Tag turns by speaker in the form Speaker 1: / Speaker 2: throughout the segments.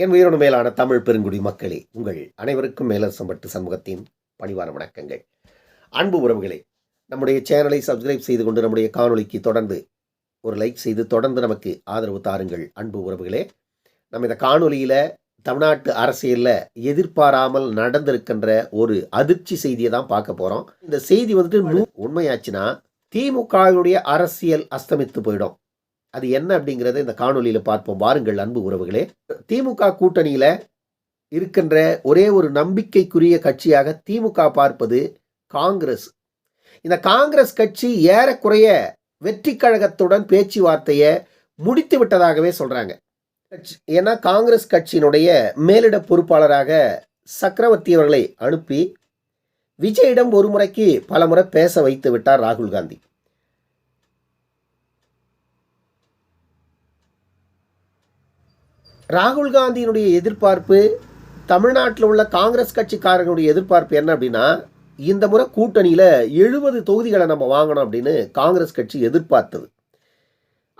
Speaker 1: என் உயிரோடு மேலான தமிழ் பெருங்குடி மக்களே உங்கள் அனைவருக்கும் மேலரசம்பட்டு சமூகத்தின் பணிவான வணக்கங்கள். அன்பு உறவுகளே நம்முடைய சேனலை சப்ஸ்கிரைப் செய்து கொண்டு நம்முடைய காணொலிக்கு தொடர்ந்து ஒரு லைக் செய்து தொடர்ந்து நமக்கு ஆதரவு தாருங்கள் அன்பு உறவுகளே. நம்ம இந்த காணொலியில் தமிழ்நாட்டு அரசியலில் எதிர்பாராமல் நடந்திருக்கின்ற ஒரு அதிர்ச்சி செய்தியை தான் பார்க்க போகிறோம் இந்த செய்தி வந்துட்டு உண்மையாச்சுன்னா திமுகவினுடைய அரசியல் அஸ்தமித்து போயிடும். அது என்ன அப்படிங்கிறத இந்த காணொலியில் பார்ப்போம். வாருங்கள் அன்பு உறவுகளே. திமுக கூட்டணியில் இருக்கின்ற ஒரே ஒரு நம்பிக்கைக்குரிய கட்சியாக திமுக பார்ப்பது காங்கிரஸ். இந்த காங்கிரஸ் கட்சி ஏறக்குறைய வெற்றி கழகத்துடன் பேச்சுவார்த்தையை முடித்து விட்டதாகவே சொல்கிறாங்க ஏன்னா காங்கிரஸ் கட்சியினுடைய மேலிட பொறுப்பாளராக சக்கரவர்த்தி அவர்களை அனுப்பி விஜயிடம் ஒரு முறைக்கு பல முறை பேச வைத்து விட்டார் ராகுல் காந்தி. ராகுல் காந்தியினுடைய எதிர்பார்ப்பு தமிழ்நாட்டில் உள்ள காங்கிரஸ் கட்சிக்காரர்களுடைய எதிர்பார்ப்பு என்ன அப்படின்னா இந்த முறை கூட்டணியில் எழுபது தொகுதிகளை நம்ம வாங்கணும் அப்படின்னு காங்கிரஸ் கட்சி எதிர்பார்த்தது.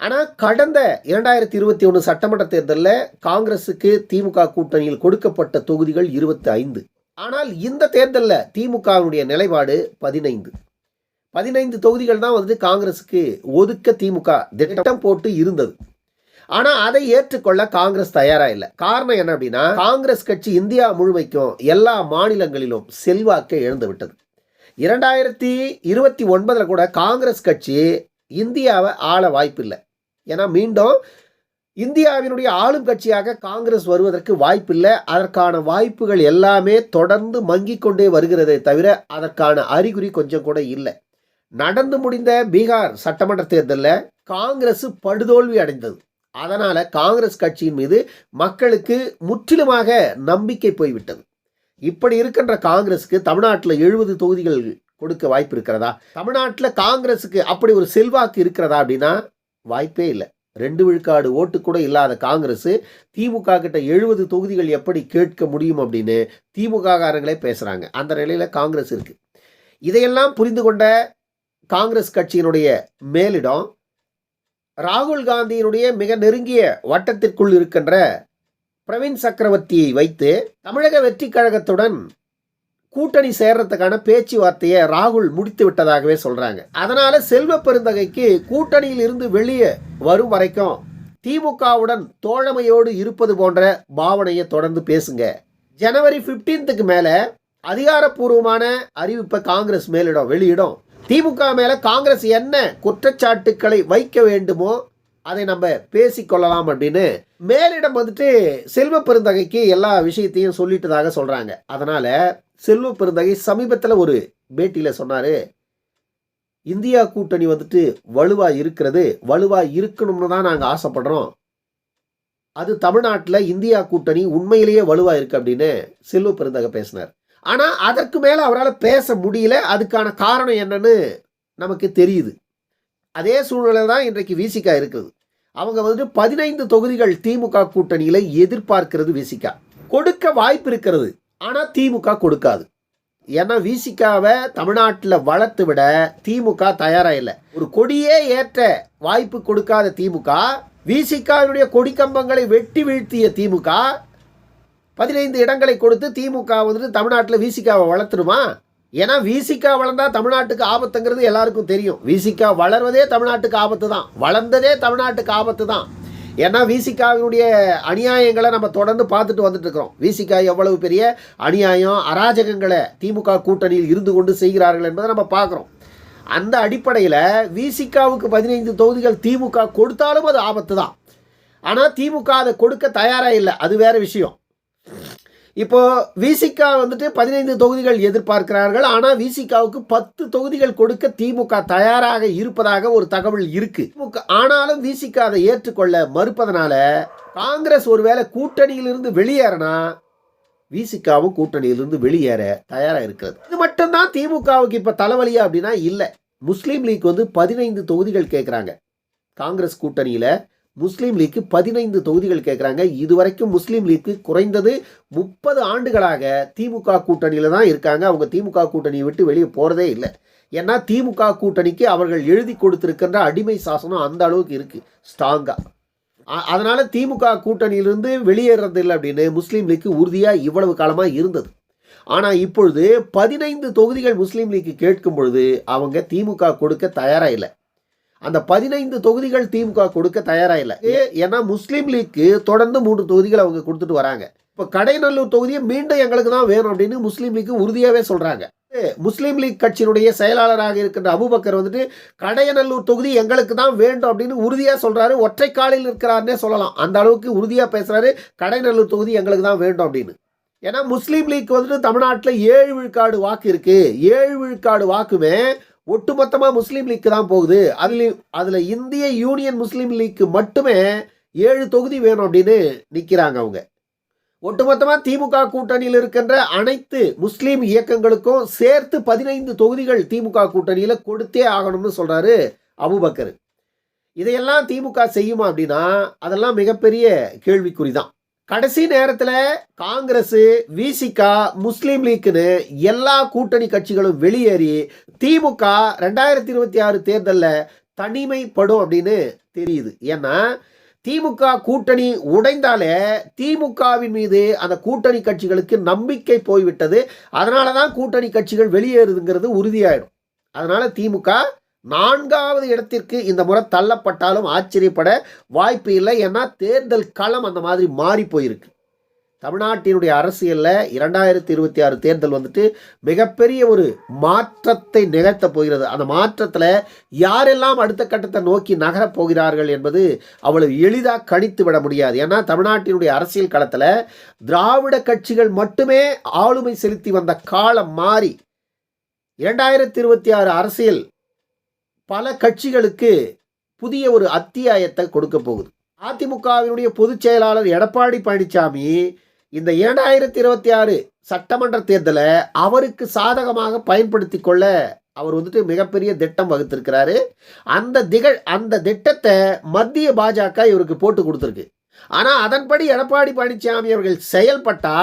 Speaker 1: ஆனால் கடந்த இரண்டாயிரத்தி இருபத்தி ஒன்று சட்டமன்ற தேர்தலில் காங்கிரஸுக்கு திமுக கூட்டணியில் கொடுக்கப்பட்ட தொகுதிகள் இருபத்தி ஐந்து ஆனால் இந்த தேர்தலில் திமுகவினுடைய நிலைப்பாடு பதினைந்து. பதினைந்து தொகுதிகள் தான் வந்து காங்கிரஸுக்கு ஒதுக்க திமுக திட்டம் போட்டு இருந்தது. ஆனா அதை ஏற்றுக்கொள்ள காங்கிரஸ் தயாரா இல்லை. காரணம் என்ன அப்படின்னா காங்கிரஸ் கட்சி இந்தியா முழுமைக்கும் எல்லா மாநிலங்களிலும் செல்வாக்கை இழந்து விட்டது. இரண்டாயிரத்தி இருபத்தி ஒன்பதில் கூட காங்கிரஸ் கட்சி இந்தியாவை ஆள வாய்ப்பில்லை. ஏன்னா மீண்டும் இந்தியாவினுடைய ஆளும் கட்சியாக காங்கிரஸ் வருவதற்கு வாய்ப்பில்லை. அதற்கான வாய்ப்புகள் எல்லாமே தொடர்ந்து மங்கிக் கொண்டே வருகிறதே தவிர அதற்கான அறிகுறி கொஞ்சம் கூட இல்லை. நடந்து முடிந்த பீகார் சட்டமன்ற தேர்தலில் காங்கிரஸ் படுதோல்வி அடைந்தது. அதனால் காங்கிரஸ் கட்சியின் மீது மக்களுக்கு முற்றிலுமாக நம்பிக்கை போய்விட்டது. இப்படி இருக்கின்ற காங்கிரஸுக்கு தமிழ்நாட்டில் எழுபது தொகுதிகள் கொடுக்க வாய்ப்பு இருக்கிறதா? தமிழ்நாட்டில் காங்கிரஸுக்கு அப்படி ஒரு செல்வாக்கு இருக்கிறதா அப்படின்னா வாய்ப்பே இல்லை. ரெண்டு விழுக்காடு ஓட்டு கூட இல்லாத காங்கிரஸ் திமுக கிட்ட எழுபது தொகுதிகள் எப்படி கேட்க முடியும் அப்படின்னு திமுக காரங்களே அந்த நிலையில் காங்கிரஸ் இருக்குது இதையெல்லாம் புரிந்து கொண்ட காங்கிரஸ் கட்சியினுடைய மேலிடம் ராகுல் காந்தியினுடைய மிக நெருங்கிய வட்டத்திற்குள் இருக்கின்ற பிரவீன் சக்கரவர்த்தியை வைத்து தமிழக வெற்றி கழகத்துடன் கூட்டணி சேர்றதுக்கான பேச்சுவார்த்தையை ராகுல் முடித்து விட்டதாகவே சொல்றாங்க. அதனால செல்வ பெருந்தகைக்கு கூட்டணியில் இருந்து வெளியே வரும் வரைக்கும் திமுகவுடன் தோழமையோடு இருப்பது போன்ற பாவனையை தொடர்ந்து பேசுங்க. ஜனவரி பிப்டீன்த்துக்கு மேலே அதிகாரப்பூர்வமான அறிவிப்பை காங்கிரஸ் மேலிடம் வெளியிடும். திமுக மேல காங்கிரஸ் என்ன குற்றச்சாட்டுக்களை வைக்க வேண்டுமோ அதை நம்ம பேசிக்கொள்ளலாம் அப்படின்னு மேலிடம் வந்துட்டு செல்வ பெருந்தகைக்கு எல்லா விஷயத்தையும் சொல்லிட்டதாக சொல்றாங்க. அதனால செல்வ பெருந்தகை சமீபத்தில் ஒரு பேட்டியில் சொன்னாரு இந்தியா கூட்டணி வந்துட்டு வலுவாக இருக்கிறது வலுவாக இருக்கணும்னு தான் நாங்கள் ஆசைப்படுறோம். அது தமிழ்நாட்டில் இந்தியா கூட்டணி உண்மையிலேயே வலுவாக இருக்கு அப்படின்னு செல்வ பெருந்தகை பேசினார். ஆனால் அதற்கு மேலே அவரால் பேச முடியல. அதுக்கான காரணம் என்னன்னு நமக்கு தெரியுது. அதே சூழ்நிலை தான் இன்றைக்கு விசிகா இருக்குது அவங்க வந்துட்டு பதினைந்து தொகுதிகள் திமுக கூட்டணியில் எதிர்பார்க்கிறது விசிகா கொடுக்க வாய்ப்பு இருக்கிறது. ஆனால் திமுக கொடுக்காது. ஏன்னா விசிகாவை தமிழ்நாட்டில் வளர்த்து விட திமுக தயாராக இல்லை. ஒரு கொடியே ஏற்ற வாய்ப்பு கொடுக்காத திமுக விசிகாவினுடைய கொடிக்கம்பங்களை வெட்டி வீழ்த்திய திமுக பதினைந்து இடங்களை கொடுத்து திமுக வந்துட்டு தமிழ்நாட்டில் விசிகாவை வளர்த்துருமா? ஏன்னா விசிகா வளர்ந்தால் தமிழ்நாட்டுக்கு ஆபத்துங்கிறது எல்லாருக்கும் தெரியும். விசிகா வளர்வதே தமிழ்நாட்டுக்கு ஆபத்து தான் வளர்ந்ததே தமிழ்நாட்டுக்கு ஆபத்து தான் ஏன்னா விசிகாவினுடைய அநியாயங்களை நம்ம தொடர்ந்து பார்த்துட்டு வந்துட்டு இருக்கிறோம் விசிகா எவ்வளவு பெரிய அநியாயம் அராஜகங்களை திமுக கூட்டணியில் இருந்து கொண்டு செய்கிறார்கள் என்பதை நம்ம பார்க்குறோம். அந்த அடிப்படையில் விசிகாவுக்கு பதினைந்து தொகுதிகள் திமுக கொடுத்தாலும் அது ஆபத்து தான் ஆனால் திமுக அதை கொடுக்க தயாராக இல்லை. அது வேறு விஷயம். இப்போ விசிகா வந்துட்டு பதினைந்து தொகுதிகள் எதிர்பார்க்கிறார்கள். ஆனால் விசிகாவுக்கு பத்து தொகுதிகள் கொடுக்க திமுக தயாராக இருப்பதாக ஒரு தகவல் இருக்கு. ஆனாலும் விசிகா அதை ஏற்றுக்கொள்ள மறுப்பதனால காங்கிரஸ் ஒருவேளை கூட்டணியிலிருந்து வெளியேறினா விசிகாவும் கூட்டணியிலிருந்து வெளியேற தயாராக இருக்கிறது. இது மட்டும்தான் திமுகவுக்கு இப்போ தலைவலியா அப்படின்னா இல்லை. முஸ்லீம் லீக் வந்து பதினைந்து தொகுதிகள் கேட்குறாங்க காங்கிரஸ் கூட்டணியில் முஸ்லீம் லீக்கு பதினைந்து தொகுதிகள் கேட்குறாங்க இதுவரைக்கும் முஸ்லீம் லீக்கு குறைந்தது முப்பது ஆண்டுகளாக திமுக கூட்டணியில் தான் இருக்காங்க. அவங்க திமுக கூட்டணியை விட்டு வெளியே போகிறதே இல்லை. ஏன்னா திமுக கூட்டணிக்கு அவர்கள் எழுதி கொடுத்துருக்கின்ற அடிமை சாசனம் அந்த அளவுக்கு இருக்குது ஸ்ட்ராங்காக அதனால் திமுக கூட்டணியிலிருந்து வெளியேறது இல்லை அப்படின்னு முஸ்லீம் லீக் உறுதியாக இவ்வளவு காலமாக இருந்தது. ஆனால் இப்பொழுது பதினைந்து தொகுதிகள் முஸ்லீம் லீக் கேட்கும் பொழுது அவங்க திமுக கொடுக்க தயாராக இல்லை. அந்த பதினைந்து தொகுதிகள் திமுக கொடுக்க தயாராக இல்லை ஏ- ஏன்னா முஸ்லீம் லீக்கு தொடர்ந்து மூன்று தொகுதிகள் அவங்க கொடுத்துட்டு வராங்க. இப்போ கடைநல்லூர் தொகுதியை மீண்டும் எங்களுக்கு தான் வேணும் அப்படின்னு முஸ்லீம் லீக் உறுதியாகவே சொல்கிறாங்க முஸ்லீம் லீக் கட்சியினுடைய செயலாளராக இருக்கின்ற அபுபக்கர் வந்துட்டு கடையநல்லூர் தொகுதி எங்களுக்கு தான் வேண்டும் அப்படின்னு உறுதியாக சொல்கிறாரு ஒற்றை காலில் இருக்கிறாருன்னே சொல்லலாம். அந்த அளவுக்கு உறுதியாக பேசுகிறாரு கடைநல்லூர் தொகுதி எங்களுக்கு தான் வேண்டும் அப்படின்னு. ஏன்னா முஸ்லீம் லீக் வந்துட்டு தமிழ்நாட்டில் ஏழு விழுக்காடு வாக்கு இருக்குது ஏழு விழுக்காடு வாக்குமே ஒட்டுமொத்தமாக முஸ்லீம் லீக்கு தான் போகுது. அதில் அதில் இந்திய யூனியன் முஸ்லீம் லீக்கு மட்டுமே ஏழு தொகுதி வேணும் அப்படின்னு நிற்கிறாங்க அவங்க. ஒட்டுமொத்தமாக திமுக கூட்டணியில் இருக்கின்ற அனைத்து முஸ்லீம் இயக்கங்களுக்கும் சேர்த்து பதினைந்து தொகுதிகள் திமுக கூட்டணியில் கொடுத்தே ஆகணும்னு சொல்கிறாரு அபுபக்கர். இதையெல்லாம் திமுக செய்யுமா அப்படின்னா அதெல்லாம் மிகப்பெரிய கேள்விக்குறி தான் கடைசி நேரத்தில் காங்கிரஸ் விசிகா முஸ்லீம் லீக்னு எல்லா கூட்டணி கட்சிகளும் வெளியேறி திமுக ரெண்டாயிரத்தி இருபத்தி ஆறு தேர்தலில் தனிமைப்படும் அப்படின்னு தெரியுது. ஏன்னா திமுக கூட்டணி உடைந்தாலே திமுகவின் மீது அந்த கூட்டணி கட்சிகளுக்கு நம்பிக்கை போய்விட்டது. அதனால தான் கூட்டணி கட்சிகள் வெளியேறுதுங்கிறது உறுதியாயிடும். அதனால் திமுக நான்காவது இடத்திற்கு இந்த முறை தள்ளப்பட்டாலும் ஆச்சரியப்பட வாய்ப்பு இல்லை. ஏன்னா தேர்தல் களம் அந்த மாதிரி மாறி போயிருக்கு. தமிழ்நாட்டினுடைய அரசியலில் இரண்டாயிரத்தி இருபத்தி ஆறு தேர்தல் வந்துட்டு மிகப்பெரிய ஒரு மாற்றத்தை நிகழ்த்த போகிறது. அந்த மாற்றத்தில் யாரெல்லாம் அடுத்த கட்டத்தை நோக்கி நகரப் போகிறார்கள் என்பது அவ்வளவு எளிதாக கணித்து விட முடியாது. ஏன்னா தமிழ்நாட்டினுடைய அரசியல் களத்தில் திராவிட கட்சிகள் மட்டுமே ஆளுமை செலுத்தி வந்த காலம் மாறி இரண்டாயிரத்தி இருபத்தி ஆறு அரசியல் பல கட்சிகளுக்கு புதிய ஒரு அத்தியாயத்தை கொடுக்க போகுது. அதிமுகவினுடைய பொதுச் செயலாளர் எடப்பாடி பழனிசாமி இந்த இரண்டாயிரத்தி இருபத்தி ஆறு சட்டமன்ற தேர்தலை அவருக்கு சாதகமாக பயன்படுத்தி கொள்ள அவர் வந்துட்டு மிகப்பெரிய திட்டம் வகுத்திருக்கிறாரு. அந்த திகழ் அந்த திட்டத்தை மத்திய பாஜக இவருக்கு போட்டு கொடுத்துருக்கு. ஆனால் அதன்படி எடப்பாடி பழனிசாமி அவர்கள் செயல்பட்டா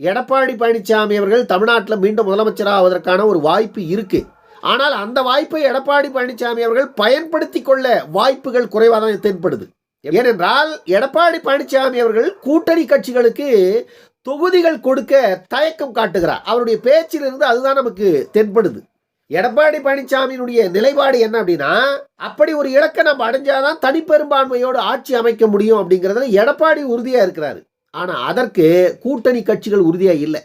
Speaker 1: எடப்பாடி பழனிசாமி அவர்கள் தமிழ்நாட்டில் மீண்டும் முதலமைச்சராக ஆவதற்கான ஒரு வாய்ப்பு இருக்குது ஆனால் அந்த வாய்ப்பை எடப்பாடி பழனிசாமி அவர்கள் பயன்படுத்தி கொள்ள வாய்ப்புகள் குறைவாக தான் தென்படுது. ஏனென்றால் எடப்பாடி பழனிசாமி அவர்கள் கூட்டணி கட்சிகளுக்கு தொகுதிகள் கொடுக்க தயக்கம் காட்டுகிறார். அவருடைய பேச்சிலிருந்து அதுதான் நமக்கு தென்படுது. எடப்பாடி பழனிசாமியினுடைய நிலைப்பாடு என்ன அப்படின்னா அப்படி ஒரு இலக்கை நம்ம அடைஞ்சாதான் தனிப்பெரும்பான்மையோடு ஆட்சி அமைக்க முடியும் அப்படிங்கிறதுல எடப்பாடி உறுதியாக இருக்கிறாரு. ஆனால் அதற்கு கூட்டணி கட்சிகள் உறுதியாக இல்லை.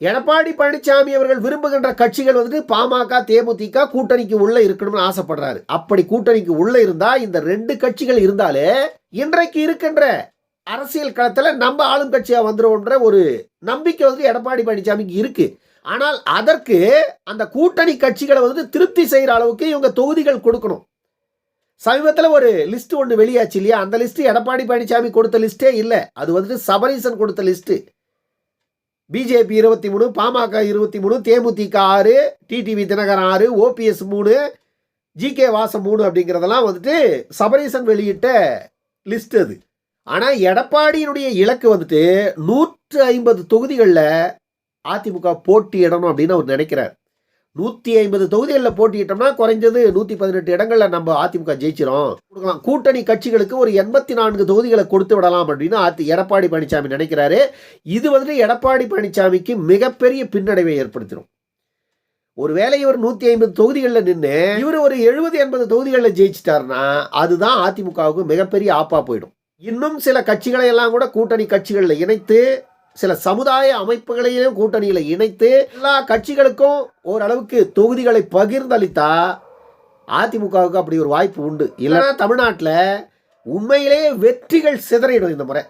Speaker 1: எடப்பாடி பழனிசாமி அவர்கள் விரும்புகின்ற கட்சிகள் வந்துட்டு பாமக தேமுதிக கூட்டணிக்கு உள்ள இருக்கணும்னு ஆசைப்படுறாரு. அப்படி கூட்டணிக்கு உள்ள இருந்தா இந்த ரெண்டு கட்சிகள் இருந்தாலே இன்றைக்கு இருக்கின்ற அரசியல் களத்துல நம்ம ஆளும் கட்சியா வந்துருவோன்ற ஒரு நம்பிக்கை வந்து எடப்பாடி பழனிசாமிக்கு இருக்கு. ஆனால் அதற்கு அந்த கூட்டணி கட்சிகளை வந்து திருப்தி செய்யற அளவுக்கு இவங்க தொகுதிகள் கொடுக்கணும். சமீபத்தில் ஒரு லிஸ்ட் ஒன்று வெளியாச்சு இல்லையா? அந்த லிஸ்ட் எடப்பாடி பழனிசாமி கொடுத்த லிஸ்ட்டே இல்லை. அது வந்துட்டு சபரீசன் கொடுத்த லிஸ்ட்டு. பிஜேபி இருபத்தி மூணு பாமக இருபத்தி மூணு தேமுதிக ஆறு டிடிவி தினகரன் ஆறு ஓபிஎஸ் மூணு ஜிகே வாசம் மூணு அப்படிங்கிறதெல்லாம் வந்துட்டு சபரீசன் வெளியிட்ட லிஸ்ட் அது. ஆனால் எடப்பாடியினுடைய இலக்கு வந்துட்டு நூற்று ஐம்பது தொகுதிகளில் அதிமுக போட்டியிடணும் அப்படின்னு அவர் நினைக்கிறார். நூற்றி ஐம்பது தொகுதிகளில் போட்டியிட்டோம்னா குறைஞ்சது நூற்றி பதினெட்டு இடங்களில் நம்ம அதிமுக ஜெயிச்சிரும். கொடுக்கலாம். கூட்டணி கட்சிகளுக்கு ஒரு எண்பத்தி நான்கு தொகுதிகளை கொடுத்து விடலாம் அப்படின்னு ஆத்தி எடப்பாடி பழனிசாமி நினைக்கிறாரு. இது வந்துட்டு எடப்பாடி பழனிசாமிக்கு மிகப்பெரிய பின்னடைவை ஏற்படுத்திடும் ஒருவேளை இவர் நூற்றி ஐம்பது தொகுதிகளில் நின்று இவர் ஒரு எழுபது எண்பது தொகுதிகளில் ஜெயிச்சிட்டாருன்னா அதுதான் அதிமுகவுக்கு மிகப்பெரிய ஆப்பா போயிடும். இன்னும் சில கட்சிகளை எல்லாம் கூட கூட்டணி கட்சிகளில் இணைத்து சில சமுதாய அமைப்புகளையும் கூட்டணியில் இணைத்து எல்லா கட்சிகளுக்கும் ஓரளவுக்கு தொகுதிகளை பகிர்ந்தளித்தா அதிமுகவுக்கு அப்படி ஒரு வாய்ப்பு உண்டு. இல்லைன்னா தமிழ்நாட்டில் உண்மையிலேயே வெற்றிகள் சிதறிடும் இந்த முறை.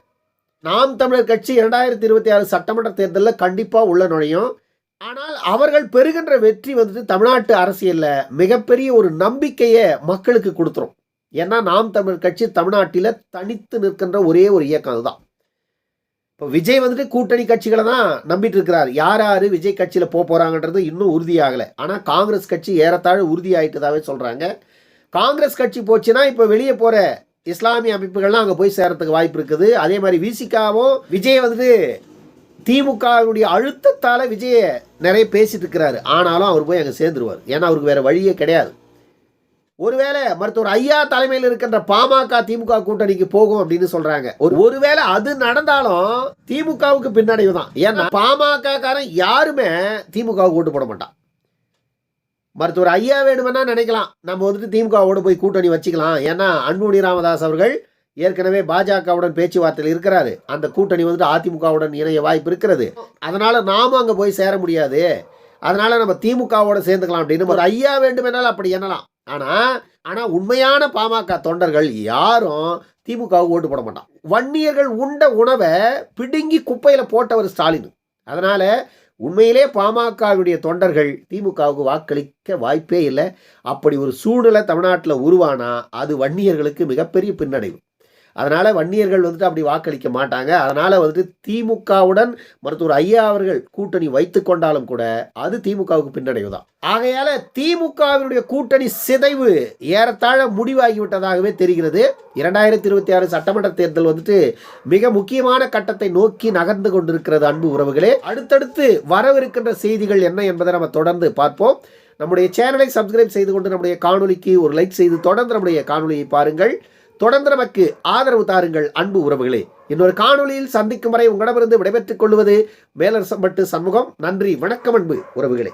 Speaker 1: நாம் தமிழர் கட்சி இரண்டாயிரத்தி இருபத்தி ஆறு சட்டமன்ற தேர்தலில் கண்டிப்பாக உள்ள நுழையும். ஆனால் அவர்கள் பெறுகின்ற வெற்றி வந்துட்டு தமிழ்நாட்டு அரசியலில் மிகப்பெரிய ஒரு நம்பிக்கையை மக்களுக்கு கொடுத்துரும். ஏன்னா நாம் தமிழர் கட்சி தமிழ்நாட்டில் தனித்து நிற்கின்ற ஒரே ஒரு இயக்கம் அதுதான். இப்போ விஜய் வந்துட்டு கூட்டணி கட்சிகளை தான் நம்பிட்டு இருக்கிறார். யார் யார் விஜய் கட்சியில் போக போகிறாங்கன்றது இன்னும் உறுதியாகலை. ஆனால் காங்கிரஸ் கட்சி ஏறத்தாழ உறுதியாயிட்டதாவே சொல்கிறாங்க காங்கிரஸ் கட்சி போச்சுன்னா இப்போ வெளியே போகிற இஸ்லாமிய அமைப்புகள்லாம் அங்கே போய் சேரத்துக்கு வாய்ப்பு இருக்குது. அதே மாதிரி விசிகாவும் விஜய் வந்துட்டு திமுகவுடைய அழுத்தத்தால் விஜயை நிறைய பேசிட்டு இருக்கிறாரு. ஆனாலும் அவர் போய் அங்கே சேர்ந்துருவார். ஏன்னா அவருக்கு வேறு வழியே கிடையாது. ஒருவேளை மருத்துவர் ஐயா தலைமையில் இருக்கின்ற பாமக திமுக கூட்டணிக்கு போகும் அப்படின்னு சொல்றாங்க. ஒரு ஒருவேளை அது நடந்தாலும் திமுகவுக்கு பின்னடைவு தான். ஏன்னா பாமக காரன் யாருமே திமுகவுக்கு ஓட்டு போட மாட்டான். மருத்துவர் ஐயா வேணுமென்னா நினைக்கலாம். நம்ம வந்துட்டு திமுகவோட போய் கூட்டணி வச்சுக்கலாம். ஏன்னா அன்புமணி ராமதாஸ் அவர்கள் ஏற்கனவே பாஜகவுடன் பேச்சுவார்த்தையில் இருக்கிறாரு. அந்த கூட்டணி வந்துட்டு அதிமுகவுடன் இணைய வாய்ப்பு இருக்கிறது. அதனால நாமும் அங்கே போய் சேர முடியாது. அதனால நம்ம திமுகவோட சேர்ந்துக்கலாம் அப்படின்னு. ஒரு ஐயா வேண்டுமென்றால் அப்படி எண்ணலாம். ஆனால் ஆனால் உண்மையான பாமக தொண்டர்கள் யாரும் திமுகவுக்கு ஓட்டு போட மாட்டான். வன்னியர்கள் உண்ட உணவை பிடுங்கி குப்பையில் போட்டவர் ஸ்டாலின். அதனால் உண்மையிலே பாமகவுடைய தொண்டர்கள் திமுகவுக்கு வாக்களிக்க வாய்ப்பே இல்லை. அப்படி ஒரு சூழ்நிலை தமிழ்நாட்டில் உருவானா அது வன்னியர்களுக்கு மிகப்பெரிய பின்னடைவு. அதனால் வன்னியர்கள் வந்துட்டு அப்படி வாக்களிக்க மாட்டாங்க. அதனால் வந்துட்டு திமுகவுடன் மருத்துவர் ஐயா அவர்கள் கூட்டணி வைத்து கொண்டாலும் கூட அது திமுகவுக்கு பின்னடைவு தான் ஆகையால திமுகவினுடைய கூட்டணி சிதைவு ஏறத்தாழ முடிவாகிவிட்டதாகவே தெரிகிறது. இரண்டாயிரத்தி இருபத்தி ஆறு சட்டமன்ற தேர்தல் வந்துட்டு மிக முக்கியமான கட்டத்தை நோக்கி நகர்ந்து கொண்டிருக்கிறது அன்பு உறவுகளே. அடுத்தடுத்து வரவிருக்கின்ற செய்திகள் என்ன என்பதை நம்ம தொடர்ந்து பார்ப்போம். நம்முடைய சேனலை சப்ஸ்கிரைப் செய்து கொண்டு நம்முடைய காணொலிக்கு ஒரு லைக் செய்து தொடர்ந்து நம்முடைய காணொலியை பாருங்கள். தொடர்ந்து நமக்கு ஆதரவு தாருங்கள் அன்பு உறவுகளே. இன்னொரு காணொளியில் சந்திக்கும் வரை உங்களிடமிருந்து விடைபெற்றுக் கொள்வது மேலரசம்பட்டு சண்முகம். நன்றி வணக்கம் அன்பு உறவுகளே.